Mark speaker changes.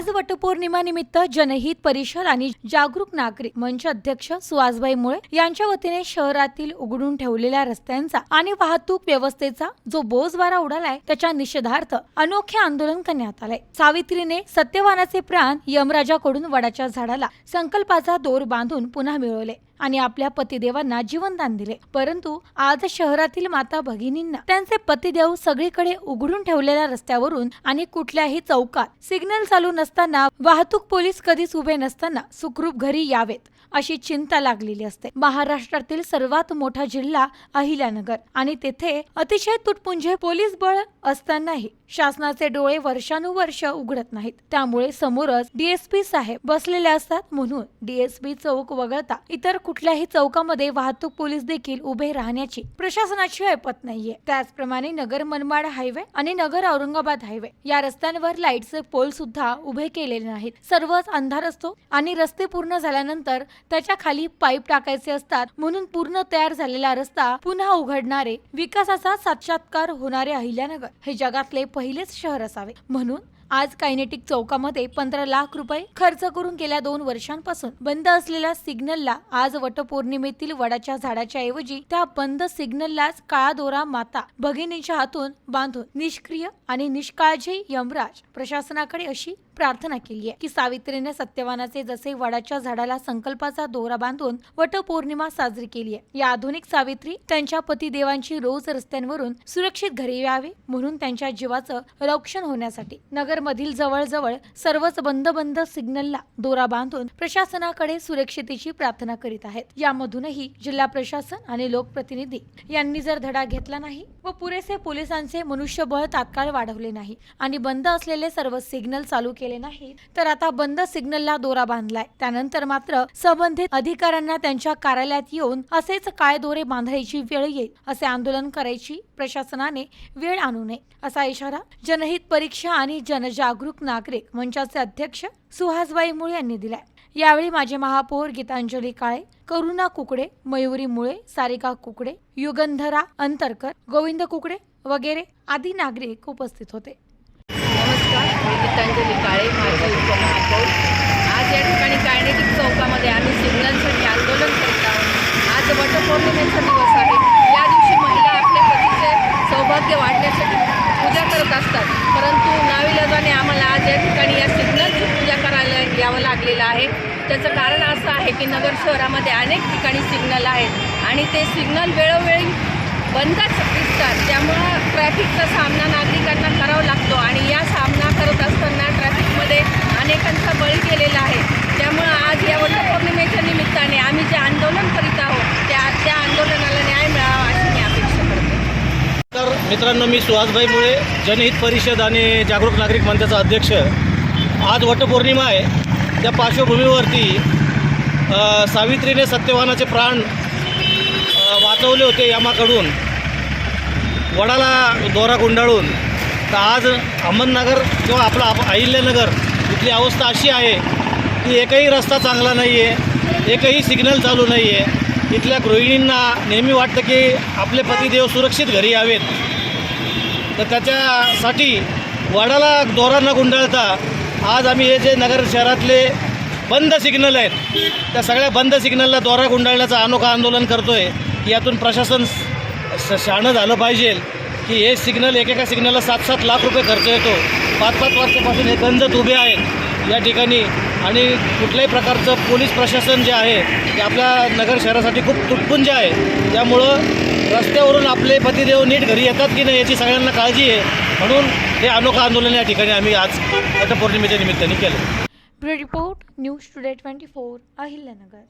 Speaker 1: आज वटपौर्णिमानिमित्त जनहित परिषद आणि जागरूक नागरिक मंच अध्यक्ष सुहासबाई मुळे यांच्या वतीने शहरातील उघडून ठेवलेल्या रस्त्यांचा आणि वाहतूक व्यवस्थेचा जो बोजवारा उडालाय त्याच्या निषेधार्थ अनोखे आंदोलन करण्यात आलंय. सावित्रीने सत्यवानाचे प्राण यमराजाकडून वडाच्या झाडाला संकल्पाचा दोर बांधून पुन्हा मिळवले. आणि आपल्या पतिदेवांना जीवनदान दिले. परंतु आज शहरातील माता भगिनींना त्यांचे पतिदेव सगळीकडे उघडून ठेवलेल्या रस्त्यावरून आणि कुठल्याही चौकात सिग्नल चालू नसताना वाहतूक पोलीस कधीच उभे नसताना सुखरूप घरी यावेत अशी चिंता लागलेली असते. महाराष्ट्रातील सर्वात मोठा जिल्हा अहिल्यानगर आणि तेथे अतिशय तुटपुंजे पोलीस बळ असतानाही शासनाचे डोळे वर्षानुवर्ष उघडत नाहीत. त्यामुळे समोरच डीएसपी साहेब बसलेले असतात म्हणून डीएसपी चौक वगळता इतर कुठल्याही चौकामध्ये वाहतूक पोलीस देखील उभे राहण्याची प्रशासनाची ऐपत नाहीये. त्याचप्रमाणे नगर मनमाड हायवे आणि नगर औरंगाबाद हायवे या रस्त्यांवर लाईटचे पोल सुद्धा उभे केलेले नाहीत. सर्वच अंधार असतो आणि रस्ते पूर्ण झाल्यानंतर त्याच्याखाली पाईप टाकायचे असतात म्हणून पूर्ण तयार झालेला रस्ता पुन्हा उघडणारे विकासाचा साक्षात्कार होणारे अहिल्यानगर हे जगातले पहिलेच शहर असावे. म्हणून आज कायनेटिक चौकामध्ये पंधरा लाख रुपये खर्च करून गेल्या दोन वर्षांपासून बंद असलेल्या सिग्नलला आज वटपौर्णिमेतील वडाच्या झाडाच्या ऐवजी त्या बंद सिग्नललाच काळा दोरा माता भगिनीच्या हातून बांधून निष्क्रिय आणि निष्काळजी यमराज प्रशासनाकडे अशी प्रार्थना केली आहे. की सावित्रीने सत्यवानाचे जसे वडाच्या झाडाला संकल्पाचा दोरा बांधून वटपौर्णिमा साजरी केली आहे. या आधुनिक सावित्री त्यांच्या पतिदेवांची रोज रस्त्यांवरून सुरक्षित घरी यावे म्हणून त्यांच्या जीवाचं रक्षण होण्यासाठी नगर मधील जवळजवळ सर्वच बंद बंद सिग्नलला दोरा बांधून प्रशासनाकडे सुरक्षितेची प्रार्थना करीत आहेत. यामधूनही जिल्हा प्रशासन आणि लोकप्रतिनिधी यांनी जर धडा घेतला नाही व पुरेसे पोलिसांचे मनुष्यबळ तात्काळ वाढवले नाही आणि बंद असलेले सर्व सिग्नल चालू केले नाही तर आता बंद सिग्नलला दोरा बांधलाय. त्यानंतर मात्र संबंधित अधिकाऱ्यांना त्यांच्या कार्यालयात येऊन असेच काय दोरे बांधायची वेळ येईल असे आंदोलन करायची प्रशासनाने वेळ आणू नये असा इशारा जनहित परीक्षा आणि जनजागरूक नागरिक मंचाचे अध्यक्ष सुहासबाई मुळे यांनी दिलाय. यावेळी माझे महापौर गीतांजली काळे करुणा कुकडे मयुरी मुळे सारिका कुकडे युगंधरा अंतरकर गोविंद कुकडे वगैरे आदी नागरिक उपस्थित होते.
Speaker 2: नमस्कार मी गीतांजली काळे माझी उपमहापौर आज या ठिकाणी कायनेटिक चौकामध्ये आम्ही सिग्नलसाठी आंदोलन करत आहोत. आज वटपौर्णिमेचा दिवस आहे. या दिवशी महिला आपल्या पतीचे सौभाग्य वाढण्यासाठी पूजा करत असतात. परंतु नाविलाजाने आम्हाला आज या ठिकाणी या सिग्नलची पूजा करायला यावं लागलेलं आहे. त्याचं कारण असं आहे की नगर शहरामध्ये अनेक ठिकाणी सिग्नल आहेत आणि ते सिग्नल वेळोवेळी बंदच दिसतात. त्यामुळं ट्रॅफिकचा सामना नागरिकांना करावा लागतो आणि या सामना करत असताना ट्रॅफिकमध्ये अनेकांचा बळी गेलेला आहे त्यामुळं आज या वटपौर्णिमेच्या निमित्ताने आम्ही जे आंदोलन करीत आहोत त्या त्या आंदोलनाला न्याय मिळावा अशी मी अपेक्षा करते
Speaker 3: तर मित्रांनो मी सुहासभाई मुळे जनहित परिषद आणि जागरूक नागरिक मंचाचा अध्यक्ष. आज वटपौर्णिमा आहे. त्या पार्श्वभूमीवरती सावित्रीने सत्यवानाचे प्राण वाचवले होते यामाकडून. वडाला दोरा गुंडाळून. तर आज अहमदनगर किंवा आपला अहिल्यानगर इथली अवस्था अशी आहे की एकही रस्ता चांगला नाही आहे एकही सिग्नल चालू नाही आहे इथल्या गृहिणींना नेहमी वाटतं की आपले पतिदेव सुरक्षित घरी यावेत. तर त्याच्यासाठी वडाला दोरा न गुंडाळता आज आम्ही हे जे नगर शहरातले बंद सिग्नल आहेत त्या सगळ्या बंद सिग्नलला दोरा गुंडाळण्याचं अनोखा आंदोलन करतो आहे की यातून प्रशासन श- शहाणं झालं पाहिजे की हे सिग्नल एकेका सिग्नलला सात सात लाख रुपये खर्च येतो. पाच पाच वर्षापासून हे गंजत उभे आहेत. या ठिकाणी आणि कुठल्याही प्रकारचं पोलीस प्रशासन जे आहे ते आपल्या नगर शहरासाठी खूप तुटपुंज आहे. त्यामुळं रस्त्यावरून आपले पतिदेव नीट घरी येतात की नाही याची सगळ्यांना काळजी आहे. म्हणून हे अनोखं आंदोलन या ठिकाणी आम्ही आज वटपौर्णिमेच्या निमित्ताने केलं.
Speaker 1: Bureau report news today twenty four Ahilyanagar.